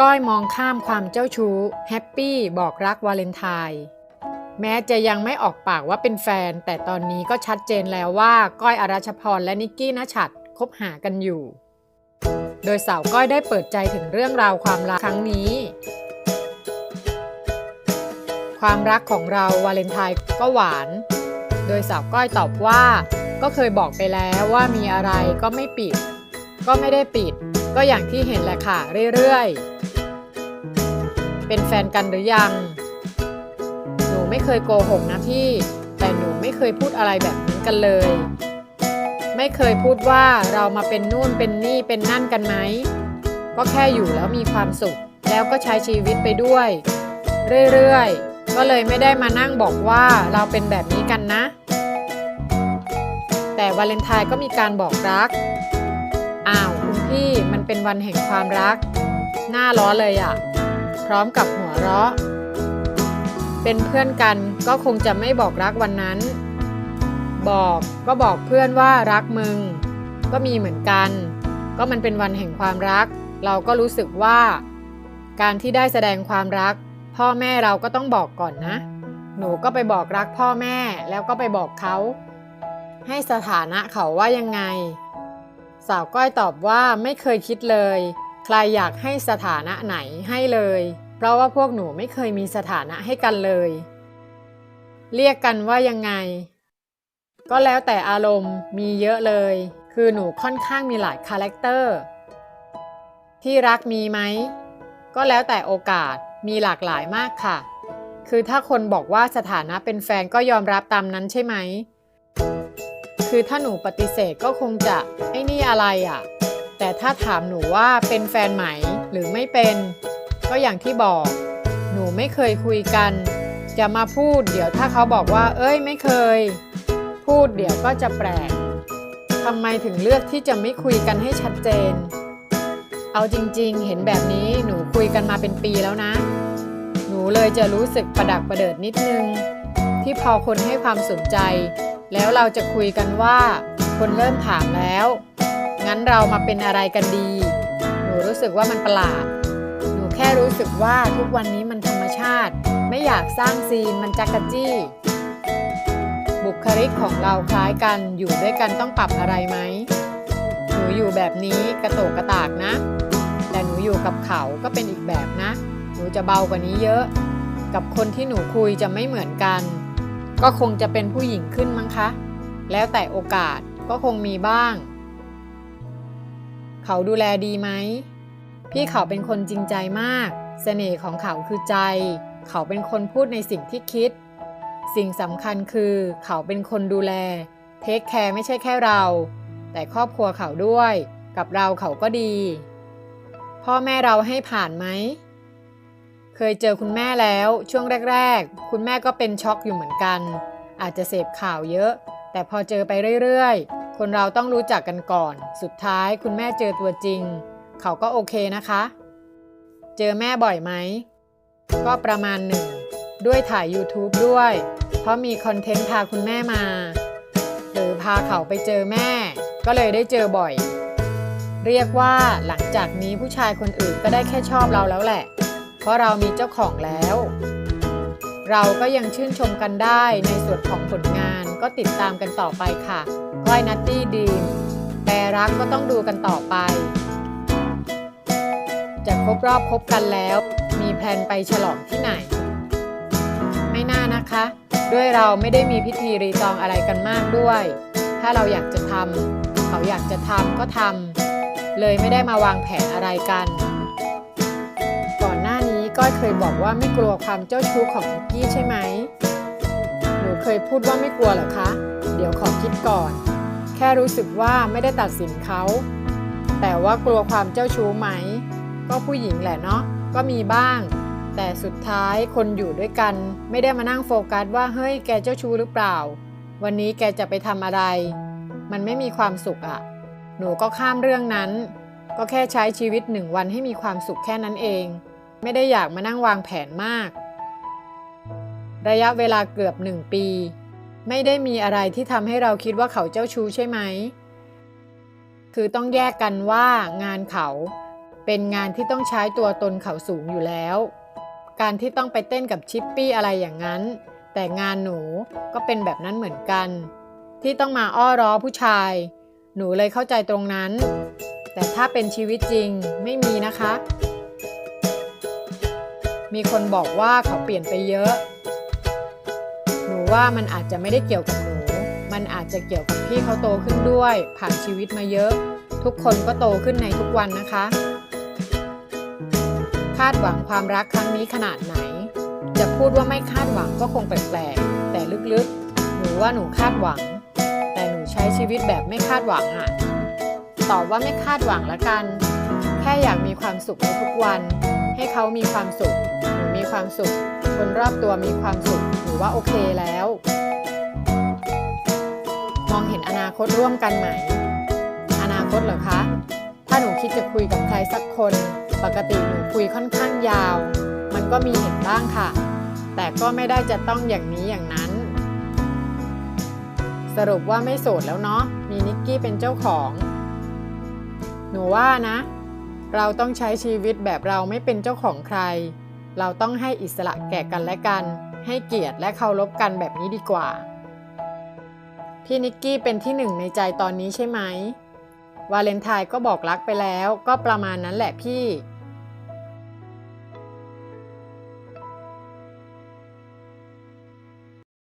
ก้อยมองข้ามความเจ้าชู้แฮปปี้บอกรักวาเลนไทน์แม้จะยังไม่ออกปากว่าเป็นแฟน แต่ตอนนี้ก็ชัดเจนแล้วว่าก้อยอรัชพรและนิกกี้นชัดคบหากันอยู่ โดยสาวก้อยได้เปิดใจถึงเรื่องราวความรักครั้งนี้ ความรักของเราวาเลนไทน์ก็หวาน โดยสาวก้อยตอบว่า ก็เคยบอกไปแล้วว่ามีอะไรก็ไม่ปิด ก็ไม่ได้ปิด ก็อย่างที่เห็นแหละค่ะเรื่อยๆ เป็นแฟนกันหรือยัง หนูไม่เคยโกหกนะพี่ แต่หนูไม่เคยพูดอะไรแบบนี้กันเลย ไม่เคยพูดว่าเรามาเป็นนู่นเป็นนี่เป็นนั่นกันไหม ก็แค่อยู่แล้วมีความสุข แล้วก็ใช้ชีวิตไปด้วย เรื่อยๆ ก็เลยไม่ได้มานั่งบอกว่าเราเป็นแบบนี้กันนะ แต่วาเลนไทน์ก็มีการบอกรัก อ้าวคุณพี่มันเป็นวันแห่งความรัก หน้าล้อเลยอะ่ะ พร้อมกับหัวเราะ เป็นเพื่อนกันก็คงจะไม่บอกรักวันนั้น บอกก็บอกเพื่อนว่ารักมึง ก็มีเหมือนกัน ก็มันเป็นวันแห่งความรัก เราก็รู้สึกว่า การที่ได้แสดงความรัก พ่อแม่เราก็ต้องบอกก่อนนะ หนูก็ไปบอกรักพ่อแม่แล้วก็ไปบอกเขาให้สถานะเขาว่ายังไง สาวก้อยตอบว่าไม่เคยคิดเลย ใครอยากให้สถานะไหนให้เลย เพราะว่าพวกหนูไม่เคยมีสถานะให้กันเลย เรียกกันว่ายังไง ก็แล้วแต่อารมณ์มีเยอะเลย คือหนูค่อนข้างมีหลายคาแรคเตอร์ที่รักมีไหม ก็แล้วแต่โอกาสมีหลากหลายมากค่ะ คือถ้าคนบอกว่าสถานะเป็นแฟนก็ยอมรับตามนั้นใช่ไหม คือถ้าหนูปฏิเสธก็คงจะไอ้นี่อะไรอะ่ะ แต่ถ้าถามหนูว่าเป็นแฟนไหมหรือไม่เป็น ก็อย่างที่บอก หนูไม่เคยคุยกัน จะมาพูดเดี๋ยวถ้าเขาบอกว่า เอ้ยไม่เคย พูดเดี๋ยวก็จะแปลกทำไมถึงเลือกที่จะไม่คุยกันให้ชัดเจน เอาจริงๆ เห็นแบบนี้หนูคุยกันมาเป็นปีแล้วนะ หนูเลยจะรู้สึกประดักประเดิดนิดนึง ที่พอคนให้ความสนใจ แล้วเราจะคุยกันว่า คนเริ่มถามแล้ว งั้นเรามาเป็นอะไรกันดี หนูรู้สึกว่ามันประหลาด หนูแค่รู้สึกว่าทุกวันนี้มันธรรมชาติ ไม่อยากสร้างซีนมันจักกะจี้ บุคลิกของเราคล้ายกัน อยู่ด้วยกันต้องปรับอะไรไหม หนูอยู่แบบนี้กระโตกกระตากนะ แต่หนูอยู่กับเขาก็เป็นอีกแบบนะ หนูจะเบากว่านี้เยอะ กับคนที่หนูคุยจะไม่เหมือนกัน ก็คงจะเป็นผู้หญิงขึ้นมั้งคะ แล้วแต่โอกาสก็คงมีบ้าง เขาดูแลดีไหม พี่เขาเป็นคนจริงใจมากเสน่ห์ของเขาคือใจ เขาเป็นคนพูดในสิ่งที่คิด สิ่งสำคัญคือเขาเป็นคนดูแล เทคแคร์ไม่ใช่แค่เรา แต่ครอบครัวเขาด้วย กับเราเขาก็ดี พ่อแม่เราให้ผ่านไหม เคยเจอคุณแม่แล้วช่วงแรก ๆ คุณแม่ก็เป็นช็อกอยู่เหมือนกัน อาจจะเสพข่าวเยอะ แต่พอเจอไปเรื่อยๆ คนเราต้องรู้จักกันก่อน สุดท้ายคุณแม่เจอตัวจริง เขาก็โอเคนะคะ เจอแม่บ่อยไหม ก็ประมาณหนึ่ง ด้วยถ่าย YouTube ด้วย เพราะมีคอนเทนต์พาคุณแม่มา หรือพาเขาไปเจอแม่ ก็เลยได้เจอบ่อย เรียกว่าหลังจากนี้ผู้ชายคนอื่นก็ได้แค่ชอบเราแล้วแหละ เพราะเรามีเจ้าของแล้ว เราก็ยังชื่นชมกันได้ในส่วนของผลงานก็ติดตามกันต่อไปค่ะก้อยนัตตี้ดีมแต่รักก็ต้องดูกันต่อไป จะครบรอบคบกันแล้ว มีแพลนไปฉลองที่ไหน ไม่น่านะคะ ด้วยเราไม่ได้มีพิธีรีตองอะไรกันมากด้วย ถ้าเราอยากจะทำเขาอยากจะทำก็ทำเลยไม่ได้มาวางแผนอะไรกัน ก้อยเคยบอกว่าไม่กลัวความเจ้าชู้ของนิกกี้ใช่ไหม หนูเคยพูดว่าไม่กลัวเหรอคะ เดี๋ยวขอคิดก่อน แค่รู้สึกว่าไม่ได้ตัดสินเขา แต่ว่ากลัวความเจ้าชู้ไหม ก็ผู้หญิงแหละเนาะ ก็มีบ้าง แต่สุดท้ายคนอยู่ด้วยกัน ไม่ได้มานั่งโฟกัสว่าเฮ้ยแกเจ้าชู้หรือเปล่า วันนี้แกจะไปทำอะไร มันไม่มีความสุขอะ หนูก็ข้ามเรื่องนั้น ก็แค่ใช้ชีวิตหนึ่งวันให้มีความสุขแค่นั้นเอง ไม่ได้อยากมานั่งวางแผนมาก ระยะเวลาเกือบหนึ่งปี ไม่ได้มีอะไรที่ทำให้เราคิดว่าเขาเจ้าชู้ใช่ไหม คือต้องแยกกันว่างานเขาเป็นงานที่ต้องใช้ตัวตนเขาสูงอยู่แล้ว การที่ต้องไปเต้นกับชิปปี้อะไรอย่างนั้น แต่งานหนูก็เป็นแบบนั้นเหมือนกัน ที่ต้องมาอ้อร้อผู้ชาย หนูเลยเข้าใจตรงนั้น แต่ถ้าเป็นชีวิตจริงไม่มีนะคะ มีคนบอกว่าเขาเปลี่ยนไปเยอะ หนูว่ามันอาจจะไม่ได้เกี่ยวกับหนู มันอาจจะเกี่ยวกับพี่เขาโตขึ้นด้วย ผ่านชีวิตมาเยอะ ทุกคนก็โตขึ้นในทุกวันนะคะ คาดหวังความรักครั้งนี้ขนาดไหน จะพูดว่าไม่คาดหวังก็คงแปลกๆ แต่ลึกๆ หนูว่าหนูคาดหวัง แต่หนูใช้ชีวิตแบบไม่คาดหวังอะตอบว่าไม่คาดหวังละกัน แค่อยากมีความสุขในทุกวัน ให้เขามีความสุขหนูมีความสุข คนรอบตัวมีความสุขหนูว่าโอเคแล้ว มองเห็นอนาคตร่วมกันไหม อนาคตเหรอคะ ถ้าหนูคิดจะคุยกับใครสักคน ปกติหนูคุยค่อนข้างยาว มันก็มีเห็นบ้างค่ะ แต่ก็ไม่ได้จะต้องอย่างนี้อย่างนั้น สรุปว่าไม่โสดแล้วเนาะมีนิกกี้เป็นเจ้าของ หนูว่านะ เราต้องใช้ชีวิตแบบเราไม่เป็นเจ้าของใคร เราต้องให้อิสระแก่กันและกัน ให้เกียรติและเคารพกันแบบนี้ดีกว่า พี่นิกกี้เป็นที่หนึ่งในใจตอนนี้ใช่ไหม วาเลนไทน์ก็บอกรักไปแล้ว ก็ประมาณนั้นแหละพี่